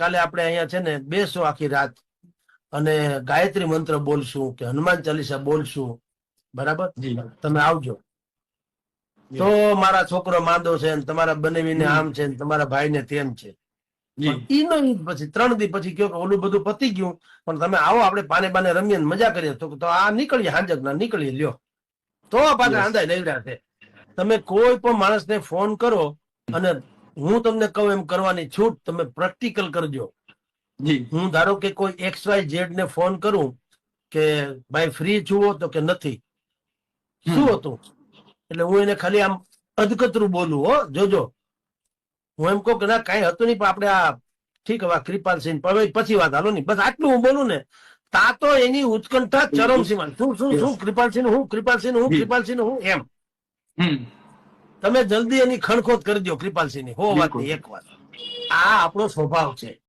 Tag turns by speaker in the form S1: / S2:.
S1: કાલે આપણે અહીંયા છે ને બેસો આખી રાત અને ગાયત્રી મંત્ર બોલશું કે હનુમાન ચાલીસા બોલશું. બરાબર? તમે આવજો. તો મારા છોકરો માંદો છે ને તમારા બનેવીને આમ છે ને તમારા ભાઈને તેમ છે.
S2: જી.
S1: ઈ નહીં પછી ત્રણ દી પછી કયો કે ઓલું બધું પતી ગયું પણ તમે આવો આપણે પાને બાને રમીએ ને મજા કરીએ. તો આ નીકળીએ હાંજક ના નીકળીએ લ્યો. તો પાછા
S2: Yes.
S1: નહીં છે તમે કોઈ પણ માણસને ફોન કરો અને હું તમને કહું એમ કરવાની છૂટ તમે પ્રેક્ટિકલ કરજો.
S2: જી.
S1: હું ધારો કે કોઈ એક્સ વાય ઝેડ ને ફોન કરું કે ભાઈ ફ્રી છુઓ તો કે નથી. શું હતું? એટલે હું એને ખાલી આમ અધકતરું બોલું હો જોજો. હું એમ કહું કે ના કઈ હતું નહીં પણ આપણે આ ઠીક હવે કૃપાલસિંહ પણ પછી વાત હાલો નહીં બસ આટલું હું બોલું ને તા તો એની ઉત્કંઠા ચરમસીમા શું શું શું? કૃપાલસિંહ હું કૃપાલસિંહ હું. કૃપાલસિંહ હું એમ. તમે જલ્દી એની ખણખોદ કરી દો કૃપાલસિંહની હો વાત
S2: નહીં
S1: એક વાત. આ આપણો સ્વભાવ છે.